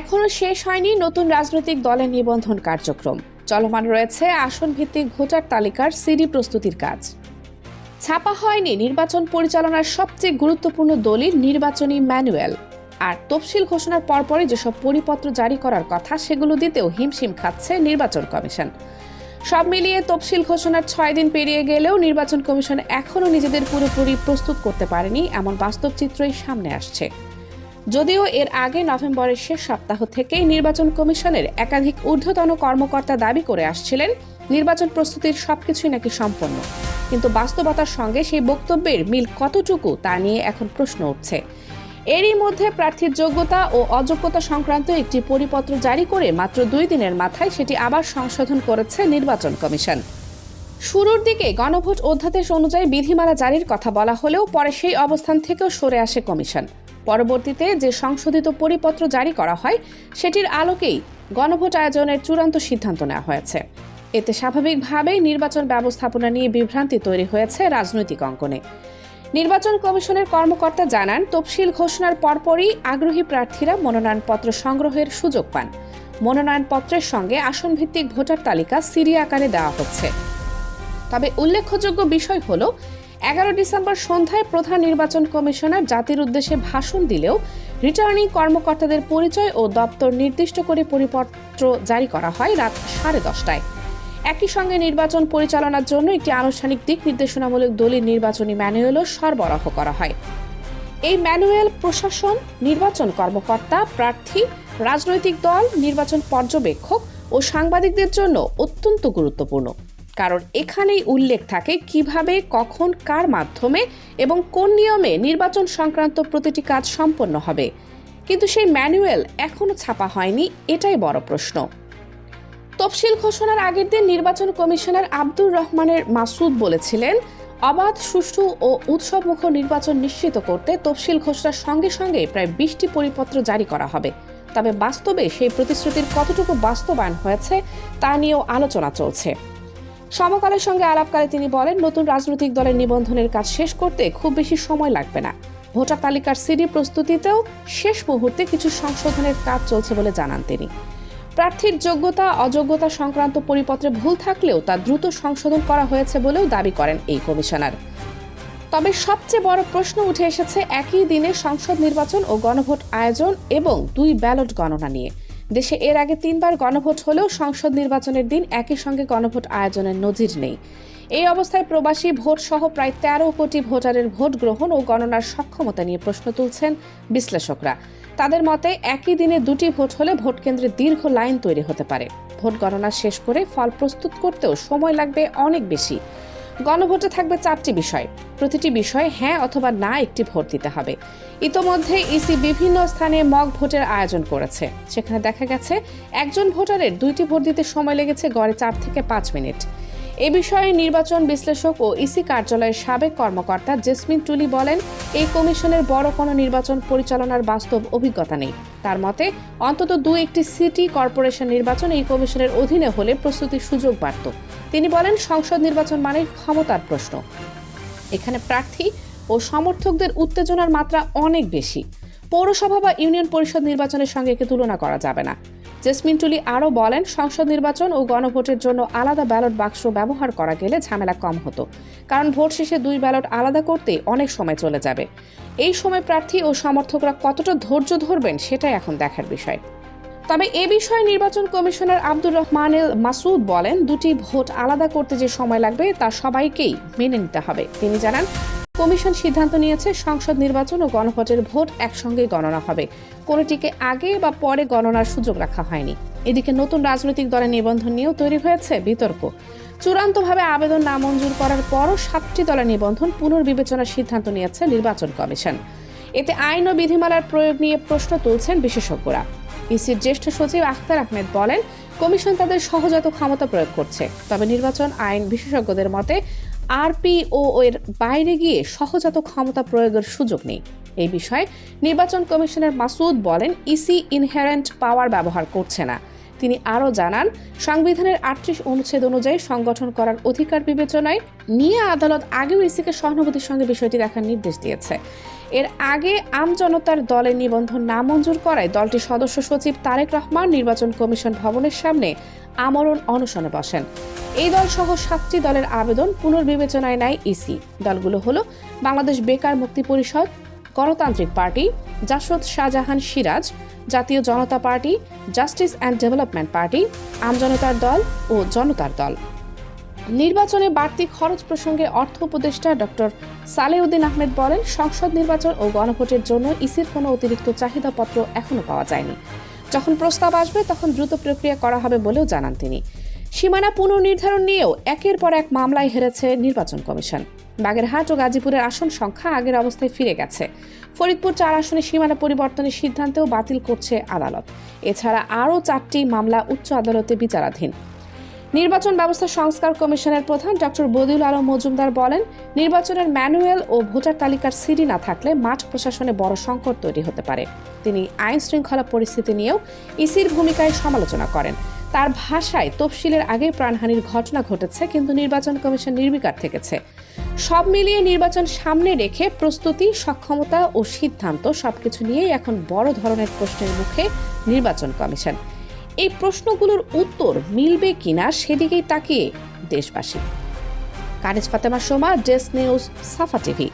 এখনও শেষ হয়নি নতুন রাজনৈতিক দলের নিবন্ধন কার্যক্রম। চলমান রয়েছে আসন ভিত্তিক ভোটার তালিকার সিডি প্রস্তুতির কাজ। ছাপা হয়নি নির্বাচন পরিচালনার সবচেয়ে গুরুত্বপূর্ণ দলিল নির্বাচনী ম্যানুয়াল। আর তফসিল ঘোষণার পরপরই যেসব পরিপত্র জারি করার কথা, সেগুলো দিতেও হিমশিম খাচ্ছে নির্বাচন কমিশন। সব মিলিয়ে তফসিল ঘোষণার ছয় দিন পেরিয়ে গেলেও নির্বাচন কমিশন এখনও নিজেদের পুরোপুরি প্রস্তুত করতে পারেনি, এমন বাস্তব চিত্রই সামনে আসছে। যদিও এর আগে নভেম্বরের শেষ সপ্তাহ থেকেই নির্বাচন কমিশনের একাধিক ঊর্ধ্বতন কর্মকর্তা দাবি করে আসছিলেন, নির্বাচন প্রস্তুতির সবকিছুই নাকি সম্পন্ন। কিন্তু বাস্তবতার সঙ্গে সেই বক্তব্যের মিল কতটুকু তা নিয়ে এখন প্রশ্ন উঠছে। এরই মধ্যে প্রার্থীর যোগ্যতা ও অযোগ্যতা সংক্রান্ত একটি পরিপত্র জারি করে মাত্র দুই দিনের মাথায় সেটি আবার সংশোধন করেছে নির্বাচন কমিশন। শুরুর দিকে গণভোট অধ্যাদেশ অনুযায়ী বিধিমালা জারির কথা বলা হলেও পরে সেই অবস্থান থেকেও সরে আসে কমিশন। পরবর্তীতে যে সংশোধিত পরিপত্র জারি করা হয়, সেটির আলোকেই গণভোট আয়োজনের চূড়ান্ত সিদ্ধান্ত নেওয়া হয়েছে। এতে স্বাভাবিকভাবেই নির্বাচন ব্যবস্থাপনা নিয়ে বিভ্রান্তি তৈরি হয়েছে রাজনৈতিক অঙ্গনে। নির্বাচন কমিশনের কর্মকর্তা জানান, তফসিল ঘোষণার পরপরই আগ্রহী প্রার্থীরা মনোনয়নপত্র সংগ্রহের সুযোগ পান। মনোনয়নপত্রের সঙ্গে আসনভিত্তিক ভোটার তালিকা সিরিয়া আকারে দেওয়া হচ্ছে। তবে উল্লেখযোগ্য বিষয় হল এগারো ডিসেম্বর সন্ধ্যায় প্রধান নির্বাচন কমিশনার জাতির উদ্দেশ্যে ভাষণ দিলেও রিটার্নিং কর্মকর্তাদের পরিচয় ও দপ্তর নির্দিষ্ট করে পরিপত্র জারি করা হয় রাত সাড়ে দশটায়। একই সঙ্গে নির্বাচন পরিচালনার জন্য একটি আনুষ্ঠানিক দিক নির্দেশনামূলক দলিল নির্বাচনী ম্যানুয়ালও সরবরাহ করা হয়। এই ম্যানুয়াল প্রশাসন, নির্বাচন কর্মকর্তা, প্রার্থী, রাজনৈতিক দল, নির্বাচন পর্যবেক্ষক ও সাংবাদিকদের জন্য অত্যন্ত গুরুত্বপূর্ণ। কারণ এখানেই উল্লেখ থাকে কীভাবে, কখন, কার মাধ্যমে এবং কোন নিয়মে নির্বাচন সংক্রান্ত প্রতিটি কাজ সম্পন্ন হবে। কিন্তু সেই ম্যানুয়াল এখনও ছাপা হয়নি, এটাই বড় প্রশ্ন। তফসিল ঘোষণার আগের দিন নির্বাচন কমিশনার আব্দুর রহমানের মাসুদ বলেছিলেন, অবাধ, সুষ্ঠু ও উৎসবমুখ নির্বাচন নিশ্চিত করতে তফসিল ঘোষণার সঙ্গে সঙ্গে প্রায় বিশটি পরিপত্র জারি করা হবে। তবে বাস্তবে সেই প্রতিশ্রুতির কতটুকু বাস্তবায়ন হয়েছে তা নিয়েও আলোচনা চলছে। সমকালের সঙ্গে আলাপকালে তিনি বলেন, নতুন রাজনৈতিক দলের নিবন্ধনের কাজ শেষ করতে খুব বেশি সময় লাগবে না। ভোটার তালিকার সিডি প্রস্তুতিতেও শেষ মুহূর্তে কিছু সংশোধনের কাজ চলছে বলে জানান তিনি। প্রার্থীর যোগ্যতা, অযোগ্যতা সংক্রান্ত পরিপত্রে ভুল থাকলেও তা দ্রুত সংশোধন করা হয়েছে বলেও দাবি করেন এই কমিশনার। তবে সবচেয়ে বড় প্রশ্ন উঠে এসেছে, একই দিনে সংসদ নির্বাচন ও গণভোট আয়োজন এবং দুই ব্যালট গণনা নিয়ে। দেশে এর আগে তিনবার গণভোট হলেও সংসদ নির্বাচনের দিন একই সঙ্গে গণভোট আয়োজনের নজির নেই। এই অবস্থায় প্রবাসী ভোট সহ প্রায় তেরো কোটি ভোটারের ভোট গ্রহণ ও গণনার সক্ষমতা নিয়ে প্রশ্ন তুলছেন বিশ্লেষকরা। তাদের মতে, একই দিনে দুটি ভোট হলে ভোট কেন্দ্রে দীর্ঘ লাইন তৈরি হতে পারে। ভোট গণনা শেষ করে ফল প্রস্তুত করতেও সময় লাগবে অনেক বেশি। গণভোটে থাকবে চারটি বিষয়। প্রতিটি বিষয়ে হ্যাঁ অথবা না একটি ভোট দিতে হবে। ইতোমধ্যে ইসি বিভিন্ন স্থানে মক ভোটের আয়োজন করেছে। সেখানে দেখা গেছে, একজন ভোটারের দুইটি ভোট দিতে সময় লেগেছে গড়ে চার থেকে পাঁচ মিনিট। এ বিষয়ে নির্বাচন বিশ্লেষক ও ইসি কার্যালয়ের সাবেক কর্মকর্তা জেসমিন টুলি বলেন, এই কমিশনের বড় কোনো নির্বাচন পরিচালনার বাস্তব অভিজ্ঞতা নেই। তার মতে, অন্তত দু একটি সিটি কর্পোরেশন নির্বাচন এই কমিশনের অধীনে হলে প্রস্তুতির সুযোগ বাড়ত। তিনি বলেন, সংসদ নির্বাচন মানে ক্ষমতার প্রশ্ন। এখানে প্রার্থী ও সমর্থকদের উত্তেজনার মাত্রা অনেক বেশি। পৌরসভা বা ইউনিয়ন পরিষদ নির্বাচনের সঙ্গে একে তুলনা করা যাবে না। জেসমিন টুলি আরও বলেন, সংসদ নির্বাচন ও গণভোটের জন্য আলাদা ব্যালট বাক্স ব্যবহার করা গেলে ঝামেলা কম হতো। কারণ ভোট শেষে দুই ব্যালট আলাদা করতে অনেক সময় চলে যাবে। এই সময় প্রার্থী ও সমর্থকরা কতটা ধৈর্য ধরবেন সেটাই এখন দেখার বিষয়। তবে এ বিষয়ে নির্বাচন কমিশনার আব্দুর রহমানেল মাসুদ বলেন, দুটি ভোট আলাদা করতে যে সময় লাগবে তা সবাইকেই মেনে নিতে হবে। তিনি জানান কমিশন সিদ্ধান্ত নিয়েছে সংসদ নির্বাচন ও গণভোটের ভোট একসঙ্গে গণনা হবে। কোনোটিকে আগে বা পরে গণনার সুযোগ রাখা হয়নি। এদিকে নতুন রাজনৈতিক দলের নিবন্ধন নিয়েও তৈরি হয়েছে বিতর্ক। চূড়ান্তভাবে আবেদন নামঞ্জুর করার পরও সাতটি দলের নিবন্ধন পুনর্বিবেচনার সিদ্ধান্ত নিয়েছে নির্বাচন কমিশন। এতে আইন ও বিধিমালার প্রয়োগ নিয়ে প্রশ্ন তুলছেন বিশেষজ্ঞরা। ইসির জ্যেষ্ঠ সচিব আখতার আহমেদ বলেন, কমিশন তাদের সহজাত ক্ষমতা প্রয়োগ করছে। তবে নির্বাচন আইন বিশেষজ্ঞদের মতে আরপিও এর বাইরে গিয়ে সহজাত ক্ষমতা প্রয়োগের সুযোগ নেই। এই বিষয়ে নির্বাচন কমিশনার মাসুদ বলেন, ইসি ইনহেরেন্ট পাওয়ার ব্যবহার করছে না। তিনি আরও জানান, সংবিধানের আটত্রিশ অনুচ্ছেদ অনুযায়ী সংগঠন করার অধিকার বিবেচনায় নিয়ে আদালত আগেও ইসিকে সহানুভূতির সঙ্গে বিষয়টি দেখার নির্দেশ দিয়েছে। এর আগে আমজনতার দলের নিবন্ধন নামঞ্জুর করায় দলটির সদস্য সচিব তারেক রহমান, নির্বাচন কমিশন ভবনের সামনে আমরণ অনশনে বসেন। এই দল সহ সাতটি দলের আবেদন পুনর্বিবেচনায় নেয় ইসি। দলগুলো হলো বাংলাদেশ বেকার মুক্তি পরিষদ, গণতান্ত্রিক party, JASAD Shahjahan Siraj, Jatiya Janata party, justice and development party, আমজনতার দল ও জনতার দল। নির্বাচনে বাড়তি খরচ প্রসঙ্গে অর্থ উপদেষ্টা ডক্টর সালেউদ্দিন আহমেদ বলেন, সংসদ নির্বাচন ও গণভোটের জন্য ইসির কোনো অতিরিক্ত চাহিদাপত্র এখনও পাওয়া যায়নি। যখন প্রস্তাব আসবে, তখন দ্রুত প্রক্রিয়া করা হবে বলেও জানান তিনি। সীমানা পুনর্নির্ধারণ নিয়েও একের পর এক মামলায় হেরেছে নির্বাচন কমিশন। বাগেরহাট ও গাজীপুরের আসন সংখ্যা আগের অবস্থায় ফিরে গেছে। ফরিদপুর চার আসনে সীমানা পরিবর্তনের সিদ্ধান্তেও বাতিল করছে আদালত। এছাড়া আরও চারটি মামলা উচ্চ আদালতে বিচারাধীন। নির্বাচন ব্যবস্থা সংস্কার কমিশনের প্রধান ডক্টর বদিউল আলম মজুমদার বলেন, নির্বাচনের ম্যানুয়াল ও ভোটার তালিকার সিডি না থাকলে মাঠ প্রশাসনে বড় সংকট তৈরি হতে পারে। তিনি আইন শৃঙ্খলা পরিস্থিতি নিয়েও ইসির ভূমিকায় সমালোচনা করেন। তার ভাষায় তফসিলের আগে প্রাণহানির ঘটনা ঘটেছে, কিন্তু নির্বাচন কমিশন নির্বিকার থেকেছে। সব মিলিয়ে নির্বাচন সামনে রেখে প্রস্তুতি, সক্ষমতা ও সিদ্ধান্ত সবকিছু নিয়েই এখন বড় ধরনের প্রশ্নের মুখে নির্বাচন কমিশন। এই প্রশ্নগুলোর উত্তর মিলবে কিনা সেদিকেই তাকিয়ে দেশবাসী। Kaniz Fatema Soma, desk news, Safa TV.